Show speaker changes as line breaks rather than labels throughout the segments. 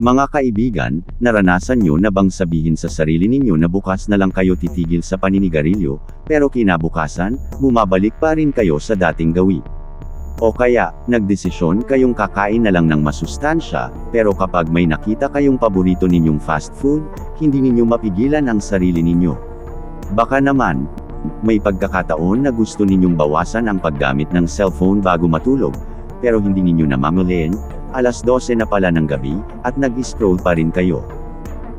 Mga kaibigan, naranasan nyo na bang sabihin sa sarili ninyo na bukas na lang kayo titigil sa paninigarilyo, pero kinabukasan, bumabalik pa rin kayo sa dating gawi? O kaya, nagdesisyon kayong kakain na lang ng masustansya, pero kapag may nakita kayong paborito ninyong fast food, hindi ninyo mapigilan ang sarili ninyo. Baka naman, may pagkakataon na gusto ninyong bawasan ang paggamit ng cellphone bago matulog, pero hindi ninyo namamalayan, alas 12 na pala ng gabi, at nag-scroll pa rin kayo.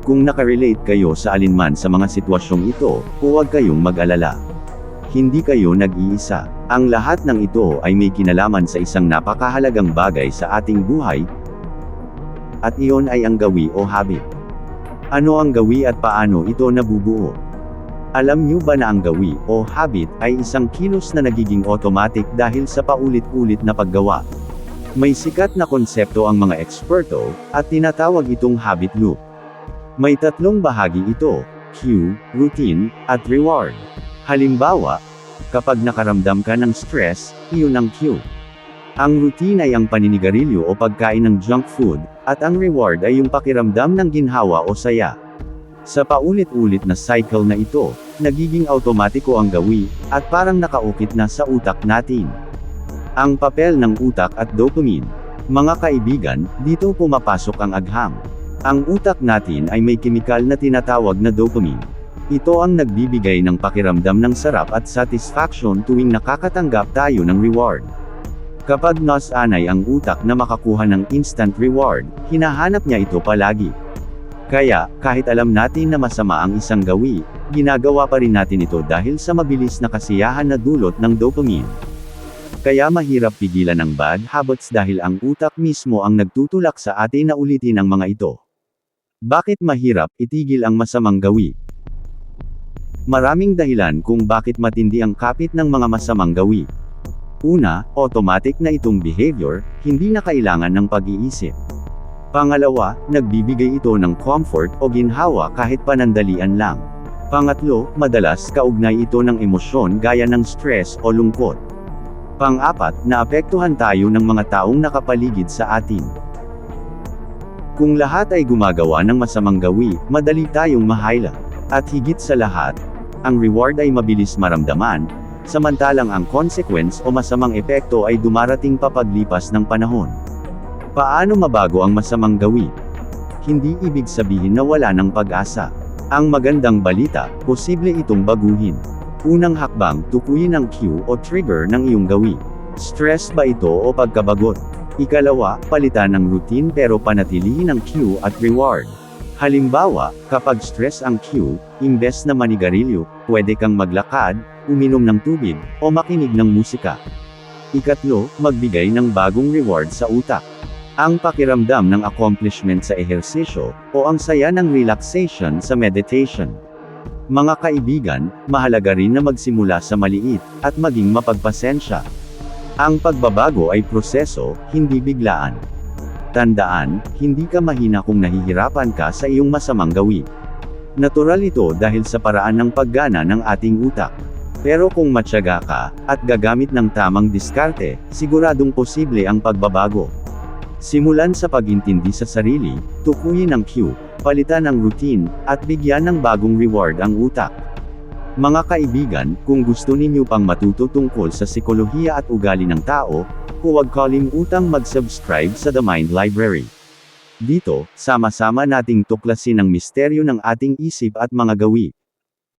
Kung nakarelate kayo sa alinman sa mga sitwasyong ito, huwag kayong mag-alala. Hindi kayo nag-iisa. Ang lahat ng ito ay may kinalaman sa isang napakahalagang bagay sa ating buhay, at iyon ay ang gawi o habit. Ano ang gawi at paano ito nabubuo? Alam niyo ba na ang gawi o habit ay isang kilos na nagiging automatic dahil sa paulit-ulit na paggawa? May sikat na konsepto ang mga eksperto, at tinatawag itong habit loop. May tatlong bahagi ito, cue, routine, at reward. Halimbawa, kapag nakaramdam ka ng stress, iyon ang cue. Ang routine ay ang paninigarilyo o pagkain ng junk food, at ang reward ay yung pakiramdam ng ginhawa o saya. Sa paulit-ulit na cycle na ito, nagiging automatiko ang gawi, at parang nakaukit na sa utak natin. Ang papel ng utak at dopamine. Mga kaibigan, dito pumapasok ang agham. Ang utak natin ay may kemikal na tinatawag na dopamine. Ito ang nagbibigay ng pakiramdam ng sarap at satisfaction tuwing nakakatanggap tayo ng reward. Kapag nasanay ang utak na makakuha ng instant reward, hinahanap niya ito palagi. Kaya, kahit alam natin na masama ang isang gawi, ginagawa pa rin natin ito dahil sa mabilis na kasiyahan na dulot ng dopamine. Kaya mahirap pigilan ang bad habits dahil ang utak mismo ang nagtutulak sa atin na ulitin ang mga ito. Bakit mahirap itigil ang masamang gawi? Maraming dahilan kung bakit matindi ang kapit ng mga masamang gawi. Una, automatic na itong behavior, hindi na kailangan ng pag-iisip. Pangalawa, nagbibigay ito ng comfort o ginhawa kahit panandalian lang. Pangatlo, madalas kaugnay ito ng emosyon gaya ng stress o lungkot. Pang-apat, naapektuhan tayo ng mga taong nakapaligid sa atin. Kung lahat ay gumagawa ng masamang gawi, madali tayong mahayla. At higit sa lahat, ang reward ay mabilis maramdaman, samantalang ang consequence o masamang epekto ay dumarating pa paglipas ng panahon. Paano mabago ang masamang gawi? Hindi ibig sabihin na wala ng pag-asa. Ang magandang balita, posible itong baguhin. Unang hakbang, tukuyin ang cue o trigger ng iyong gawi. Stress ba ito o pagkabagot? Ikalawa, palitan ng routine pero panatilihin ang cue at reward. Halimbawa, kapag stress ang cue, imbes na manigarilyo, pwede kang maglakad, uminom ng tubig, o makinig ng musika. Ikatlo, magbigay ng bagong reward sa utak. Ang pakiramdam ng accomplishment sa ehersisyo, o ang saya ng relaxation sa meditation. Mga kaibigan, mahalaga rin na magsimula sa maliit, at maging mapagpasensya. Ang pagbabago ay proseso, hindi biglaan. Tandaan, hindi ka mahina kung nahihirapan ka sa iyong masamang gawi. Natural ito dahil sa paraan ng paggana ng ating utak. Pero kung matyaga ka, at gagamit ng tamang diskarte, siguradong posible ang pagbabago. Simulan sa pagintindi sa sarili, tukuyin ang cue, palitan ang routine, at bigyan ng bagong reward ang utak. Mga kaibigan, kung gusto ninyo pang matuto tungkol sa sikolohiya at ugali ng tao, huwag kalimutang mag-subscribe sa The Mind Library. Dito, sama-sama nating tuklasin ang misteryo ng ating isip at mga gawi.